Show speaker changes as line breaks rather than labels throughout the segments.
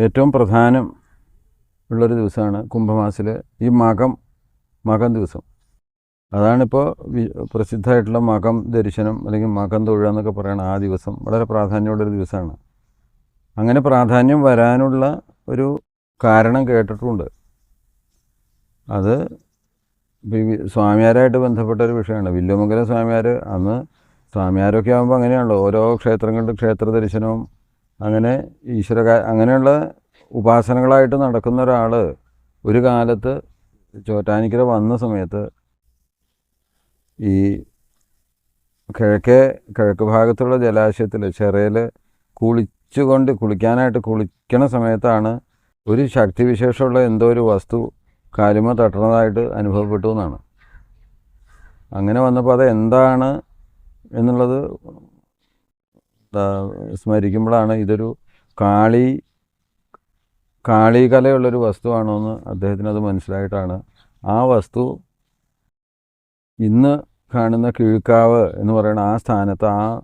ഏറ്റവും പ്രധാനം ഉള്ളൊരു ദിവസമാണ് കുംഭമാസത്തിൽ ഈ മകം മകം ദിവസം. അതാണിപ്പോൾ പ്രസിദ്ധമായിട്ടുള്ള മകം ദർശനം അല്ലെങ്കിൽ മകം തൊഴുക എന്നൊക്കെ പറയുന്ന ആ ദിവസം വളരെ പ്രാധാന്യമുള്ളൊരു ദിവസമാണ്. അങ്ങനെ പ്രാധാന്യം വരാനുള്ള ഒരു കാരണം കേട്ടിട്ടുണ്ട്. അത് സ്വാമിയാരായിട്ട് ബന്ധപ്പെട്ട ഒരു വിഷയമാണ്. വില്ലുമംഗല സ്വാമിയാർ അന്ന് സ്വാമിയാരൊക്കെ ആകുമ്പോൾ അങ്ങനെയാണല്ലോ. ഓരോ ക്ഷേത്രങ്ങളുടെ ക്ഷേത്ര ദർശനവും അങ്ങനെ ഈശ്വര അങ്ങനെയുള്ള ഉപാസനകളായിട്ട് നടക്കുന്ന ഒരാൾ ഒരു കാലത്ത് ചോറ്റാനിക്കര വന്ന സമയത്ത് ഈ കിഴക്കേ കിഴക്ക് ഭാഗത്തുള്ള ജലാശയത്തിൽ ചെറയിൽ കുളിച്ചുകൊണ്ട് കുളിക്കാനായിട്ട് കുളിക്കണ സമയത്താണ് ഒരു ശക്തിവിശേഷമുള്ള എന്തോ ഒരു വസ്തു കാലുമ തട്ടുന്നതായിട്ട് അനുഭവപ്പെട്ടു എന്നാണ്. അങ്ങനെ വന്നപ്പോൾ അത് എന്താണ് എന്നുള്ളത് സ്മരിക്കുമ്പോഴാണ് ഇതൊരു കാളി കാളികലയുള്ളൊരു വസ്തുവാണോ എന്ന് അദ്ദേഹത്തിന് അത് മനസ്സിലായിട്ടാണ്. ആ വസ്തു ഇന്ന് കാണുന്ന കീഴ്ക്കാവ് എന്ന് പറയുന്ന ആ സ്ഥാനത്ത് ആ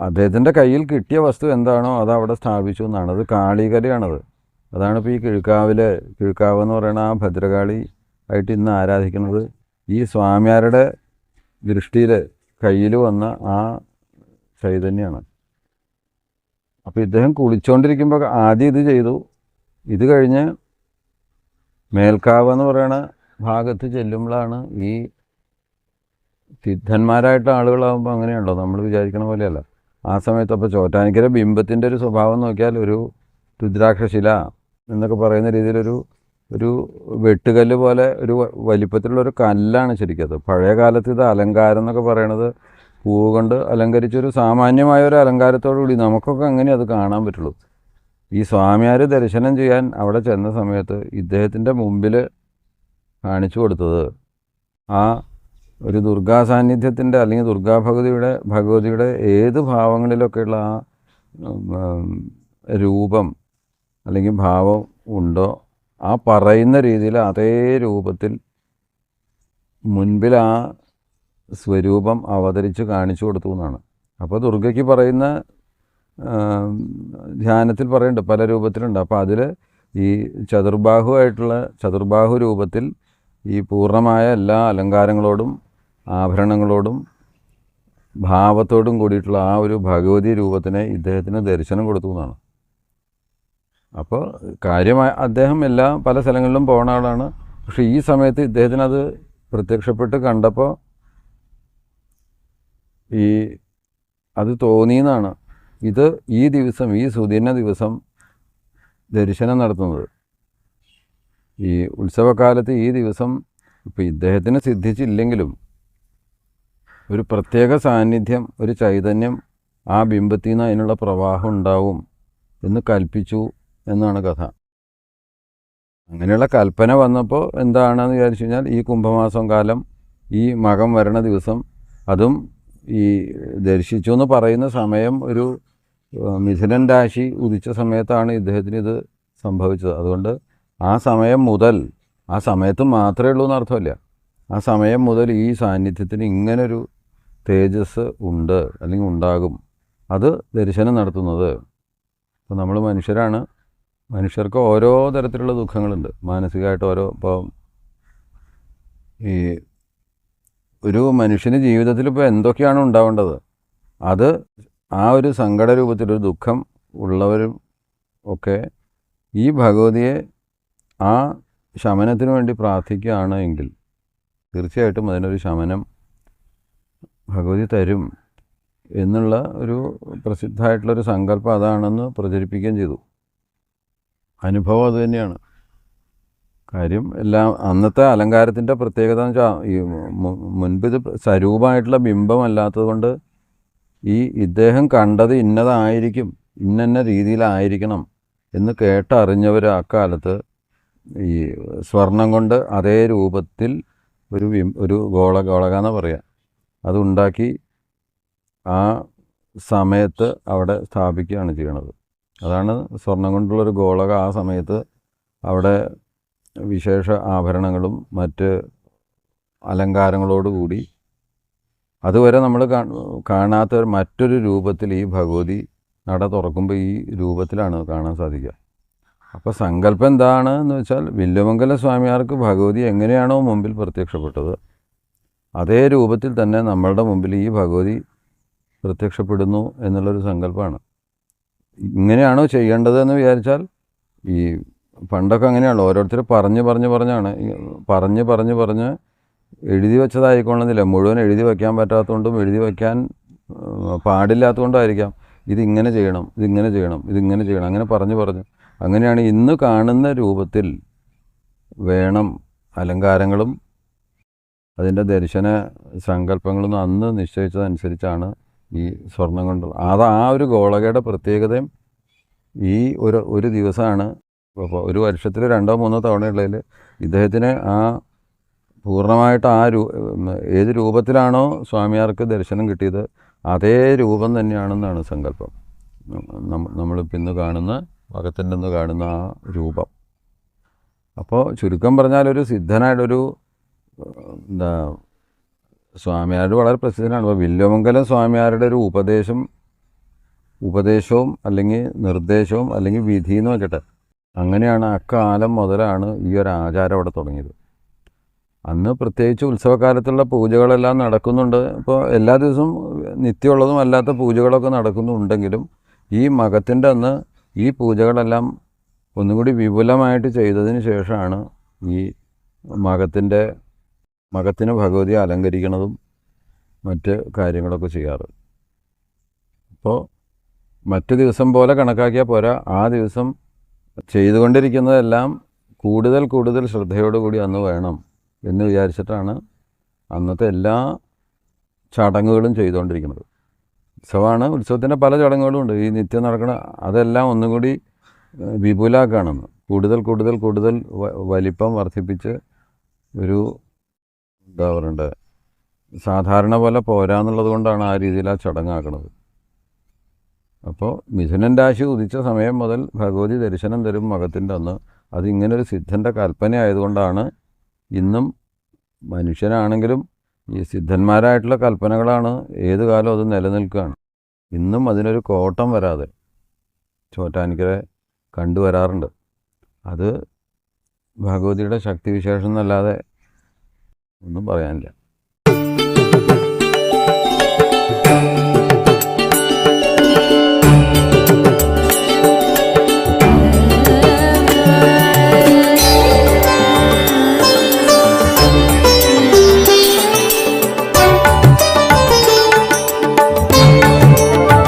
അദ്ദേഹത്തിന്റെ കയ്യിൽ കിട്ടിയ വസ്തു എന്താണോ അത് അവിടെ സ്ഥാപിച്ചു എന്നാണ്. അത് കാളികലയാണത്. അതാണ് ഇപ്പോൾ ഈ കിഴുക്കാവിലെ കിഴുക്കാവ് എന്ന് പറയുന്ന ആ ഭദ്രകാളി ആയിട്ട് ഇന്ന് ആരാധിക്കുന്നത്. ഈ സ്വാമിയാരുടെ ദൃഷ്ടിയിൽ കയ്യിൽ വന്ന ആ ചൈതന്യമാണ് അപ്പോൾ ഇദ്ദേഹം കുളിച്ചുകൊണ്ടിരിക്കുമ്പോൾ ആദ്യം ഇത് ചെയ്തു. ഇത് കഴിഞ്ഞ് മേൽക്കാവ് എന്ന് പറയുന്ന ഭാഗത്ത് ചെല്ലുമ്പോഴാണ് ഈ സിദ്ധന്മാരായിട്ട് ആളുകളാകുമ്പോൾ അങ്ങനെയുണ്ടോ നമ്മൾ വിചാരിക്കണ പോലെയല്ല. ആ സമയത്ത് അപ്പോൾ ചോറ്റാനിക്കര ബിംബത്തിന്റെ ഒരു സ്വഭാവം നോക്കിയാൽ ഒരു രുദ്രാക്ഷശില എന്നൊക്കെ പറയുന്ന രീതിയിലൊരു ഒരു വെട്ടുകല്ല് പോലെ ഒരു വലിപ്പത്തിലുള്ള ഒരു കല്ലാണ് ശരിക്കും അത് പഴയ കാലത്ത് ഇത് അലങ്കാരം എന്നൊക്കെ പറയണത് പൂവ് കൊണ്ട് അലങ്കരിച്ചൊരു സാമാന്യമായ ഒരു അലങ്കാരത്തോടു കൂടി നമുക്കൊക്കെ അങ്ങനെ അത് കാണാൻ പറ്റുള്ളൂ. ഈ സ്വാമിയാർ ദർശനം ചെയ്യാൻ അവിടെ ചെന്ന സമയത്ത് ഇദ്ദേഹത്തിന്റെ മുമ്പിൽ കാണിച്ചു കൊടുത്തത് ആ ഒരു ദുർഗാ സാന്നിധ്യത്തിന്റെ അല്ലെങ്കിൽ ദുർഗാഭഗതിയുടെ ഭഗവതിയുടെ ഏത് ഭാവങ്ങളിലൊക്കെയുള്ള ആ രൂപം അല്ലെങ്കിൽ ഭാവം ഉണ്ടോ ആ പറയുന്ന രീതിയിൽ അതേ രൂപത്തിൽ മുൻപിൽ ആ സ്വരൂപം അവതരിച്ച് കാണിച്ചു കൊടുത്തു എന്നാണ്. അപ്പോൾ ദുർഗയ്ക്ക് പറയുന്ന ധ്യാനത്തിൽ പറയുന്നുണ്ട് പല രൂപത്തിലുണ്ട്. അപ്പോൾ അതിൽ ഈ ചതുർബാഹുവായിട്ടുള്ള ചതുർബാഹു രൂപത്തിൽ ഈ പൂർണമായ എല്ലാ അലങ്കാരങ്ങളോടും ആഭരണങ്ങളോടും ഭാവത്തോടും കൂടിയിട്ടുള്ള ആ ഒരു ഭഗവതി രൂപത്തിനെ ഇദ്ദേഹത്തിന് ദർശനം കൊടുത്തു എന്നാണ്. അപ്പോൾ കാര്യമായ അദ്ദേഹം എല്ലാ പല സ്ഥലങ്ങളിലും പോകുന്ന ആളാണ്. പക്ഷേ ഈ സമയത്ത് ഇദ്ദേഹത്തിനത് പ്രത്യക്ഷപ്പെട്ട് കണ്ടപ്പോൾ ഈ അത് തോന്നിയെന്നാണ്. ഇത് ഈ ദിവസം ഈ സുദിന ദിവസം ദർശനം നടത്തുന്നത്. ഈ ഉത്സവകാലത്ത് ഈ ദിവസം ഇപ്പോൾ ഇദ്ദേഹത്തിന് സിദ്ധിച്ചില്ലെങ്കിലും ഒരു പ്രത്യേക സാന്നിധ്യം ഒരു ചൈതന്യം ആ ബിംബത്തിൽ നിന്ന് അതിനുള്ള പ്രവാഹം ഉണ്ടാവും എന്ന് കൽപ്പിച്ചു എന്നാണ് കഥ. അങ്ങനെയുള്ള കൽപ്പന വന്നപ്പോൾ എന്താണെന്ന് വിചാരിച്ചു കഴിഞ്ഞാൽ ഈ കുംഭമാസം കാലം ഈ മകം വരണ ദിവസം അതും ഈ ദർശിച്ചു എന്ന് പറയുന്ന സമയം ഒരു മിഥുനൻ രാശി ഉദിച്ച സമയത്താണ് ഇദ്ദേഹത്തിന് ഇത് സംഭവിച്ചത്. അതുകൊണ്ട് ആ സമയം മുതൽ ആ സമയത്ത് മാത്രമേ ഉള്ളൂ എന്നർത്ഥമില്ല. ആ സമയം മുതൽ ഈ സാന്നിധ്യത്തിന് ഇങ്ങനൊരു തേജസ് ഉണ്ട് അല്ലെങ്കിൽ ഉണ്ടാകും. അത് ദർശനം നടത്തുന്നത്. ഇപ്പോൾ നമ്മൾ മനുഷ്യരാണ്. മനുഷ്യർക്ക് ഓരോ തരത്തിലുള്ള ദുഃഖങ്ങളുണ്ട്. മാനസികമായിട്ട് ഓരോ ഇപ്പോൾ ഈ ഒരു മനുഷ്യന് ജീവിതത്തിൽ ഇപ്പോൾ എന്തൊക്കെയാണ് ഉണ്ടാവേണ്ടത്? അത് ആ ഒരു സങ്കട രൂപത്തിൽ ഒരു ദുഃഖം ഉള്ളവരും ഒക്കെ ഈ ഭഗവതിയെ ആ ശമനത്തിന് വേണ്ടി പ്രാർത്ഥിക്കുകയാണ് എങ്കിൽ തീർച്ചയായിട്ടും അതിനൊരു ശമനം ഭഗവതി തരും എന്നുള്ള ഒരു പ്രസിദ്ധമായിട്ടുള്ളൊരു സങ്കല്പം അതാണെന്ന് പ്രചരിപ്പിക്കുകയും ചെയ്തു. അനുഭവം അത് തന്നെയാണ്. കാര്യം എല്ലാം അന്നത്തെ അലങ്കാരത്തിന്റെ പ്രത്യേകത എന്ന് വെച്ചാൽ ഈ മുൻപ് ഇത് സ്വരൂപമായിട്ടുള്ള ബിംബമല്ലാത്തത് കൊണ്ട് ഈ ഇദ്ദേഹം കണ്ടത് ഇന്നതായിരിക്കും ഇന്നന്ന രീതിയിലായിരിക്കണം എന്ന് കേട്ടറിഞ്ഞവർ അക്കാലത്ത് ഈ സ്വർണം കൊണ്ട് അതേ രൂപത്തിൽ ഒരു ഒരു ഗോള ഗോളക എന്ന് പറയാം അതുണ്ടാക്കി ആ സമയത്ത് അവിടെ സ്ഥാപിക്കുകയാണ് ചെയ്യണത്. അതാണ് സ്വർണം കൊണ്ടുള്ളൊരു ഗോളക ആ സമയത്ത് അവിടെ വിശേഷ ആഭരണങ്ങളും മറ്റ് അലങ്കാരങ്ങളോടുകൂടി അതുവരെ നമ്മൾ കാണാത്ത മറ്റൊരു രൂപത്തിൽ ഈ ഭഗവതി നട തുറക്കുമ്പോൾ ഈ രൂപത്തിലാണ് കാണാൻ സാധിക്കുക. അപ്പോൾ സങ്കല്പം എന്താണ് എന്ന് വെച്ചാൽ വില്ലുമംഗല സ്വാമിയാർക്ക് ഭഗവതി എങ്ങനെയാണോ മുമ്പിൽ പ്രത്യക്ഷപ്പെട്ടത് അതേ രൂപത്തിൽ തന്നെ നമ്മളുടെ മുമ്പിൽ ഈ ഭഗവതി പ്രത്യക്ഷപ്പെടുന്നു എന്നുള്ളൊരു സങ്കല്പമാണ് ഇങ്ങനെയാണോ ചെയ്യേണ്ടതെന്ന് വിചാരിച്ചാൽ ഈ പണ്ടൊക്കെ അങ്ങനെയാണല്ലോ. ഓരോരുത്തർ പറഞ്ഞ് പറഞ്ഞ് പറഞ്ഞാണ്. പറഞ്ഞ് പറഞ്ഞ് പറഞ്ഞ് എഴുതി വെച്ചതായിക്കൊള്ളുന്നില്ല. മുഴുവൻ എഴുതി വയ്ക്കാൻ പറ്റാത്തതുകൊണ്ടും എഴുതി വയ്ക്കാൻ പാടില്ലാത്തതുകൊണ്ടായിരിക്കാം. ഇതിങ്ങനെ ചെയ്യണം ഇതിങ്ങനെ ചെയ്യണം ഇതിങ്ങനെ ചെയ്യണം. അങ്ങനെ പറഞ്ഞു പറഞ്ഞു. അങ്ങനെയാണ് ഇന്ന് കാണുന്ന രൂപത്തിൽ വേണം അലങ്കാരങ്ങളും അതിന്റെ ദർശന സങ്കല്പങ്ങളും അന്ന് നിശ്ചയിച്ചതനുസരിച്ചാണ് ഈ സ്വർണം കൊണ്ട്. അത് ആ ഒരു ഗോളകയുടെ പ്രത്യേകതയും ഈ ഒരു ഒരു ദിവസമാണ് ഇപ്പോൾ ഒരു വർഷത്തിൽ രണ്ടോ മൂന്നോ തവണയുള്ളതിൽ ഇദ്ദേഹത്തിന് ആ പൂർണമായിട്ട് ആ രൂ ഏത് രൂപത്തിലാണോ സ്വാമിയാർക്ക് ദർശനം കിട്ടിയത് അതേ രൂപം തന്നെയാണെന്നാണ് സങ്കല്പം. നമ്മൾ ഇന്ന് കാണുന്ന ഭഗത്തിന്റെ നിന്ന് കാണുന്ന ആ രൂപം. അപ്പോൾ ചുരുക്കം പറഞ്ഞാൽ ഒരു സിദ്ധനായിട്ടൊരു എന്താ സ്വാമിയാർ വളരെ പ്രസിദ്ധനാണ്. അപ്പോൾ വില്ലുമംഗലം സ്വാമിയാരുടെ ഒരു ഉപദേശം ഉപദേശവും അല്ലെങ്കിൽ നിർദ്ദേശവും അല്ലെങ്കിൽ വിധി എന്ന് വെക്കട്ടെ. അങ്ങനെയാണ് അക്കാലം മുതലാണ് ഈ ഒരു ആചാരം അവിടെ തുടങ്ങിയത്. അന്ന് പ്രത്യേകിച്ച് ഉത്സവകാലത്തുള്ള പൂജകളെല്ലാം നടക്കുന്നുണ്ട്. ഇപ്പോൾ എല്ലാ ദിവസവും നിത്യമുള്ളതും അല്ലാത്ത പൂജകളൊക്കെ നടക്കുന്നുണ്ടെങ്കിലും ഈ മകത്തിന്റെ അന്ന് ഈ പൂജകളെല്ലാം ഒന്നും കൂടി വിപുലമായിട്ട് ചെയ്തതിന് ശേഷമാണ് ഈ മകത്തിന്റെ മകത്തിന് ഭഗവതി അലങ്കരിക്കുന്നതും മറ്റ് കാര്യങ്ങളൊക്കെ ചെയ്യാറ്. അപ്പോൾ മറ്റു ദിവസം പോലെ കണക്കാക്കിയാൽ പോരാ. ആ ദിവസം ചെയ്തുകൊണ്ടിരിക്കുന്നതെല്ലാം കൂടുതൽ കൂടുതൽ ശ്രദ്ധയോടുകൂടി അന്ന് വേണം എന്ന് വിചാരിച്ചിട്ടാണ് അന്നത്തെ എല്ലാ ചടങ്ങുകളും ചെയ്തുകൊണ്ടിരിക്കുന്നത്. ഉത്സവമാണ്. ഉത്സവത്തിന്റെ പല ചടങ്ങുകളും ഉണ്ട്. ഈ നിത്യം നടക്കുന്ന അതെല്ലാം ഒന്നും കൂടി വിപുലാക്കുകയാണെന്ന് കൂടുതൽ കൂടുതൽ കൂടുതൽ വലിപ്പം വർദ്ധിപ്പിച്ച് ഒരു എന്താ പറയണ്ടത് സാധാരണ പോലെ പോരാന്നുള്ളത് കൊണ്ടാണ് ആ രീതിയിൽ ആ ചടങ്ങാക്കണത് അപ്പോൾ മിഥുനൻ രാശി ഉദിച്ച സമയം മുതൽ ഭഗവതി ദർശനം തരും മകത്തിന്റെ അന്ന് അതിങ്ങനൊരു സിദ്ധന്റെ കൽപ്പന ആയതുകൊണ്ടാണ് ഇന്നും മനുഷ്യനാണെങ്കിലും ഈ സിദ്ധന്മാരായിട്ടുള്ള കൽപ്പനകളാണ് ഏത് കാലം അത് നിലനിൽക്കുകയാണ്. ഇന്നും അതിനൊരു കോട്ടം വരാതെ ചോറ്റാനിക്കരെ കണ്ടുവരാറുണ്ട്. അത് ഭഗവതിയുടെ ശക്തിവിശേഷം എന്നല്ലാതെ ഒന്നും പറയാനില്ല.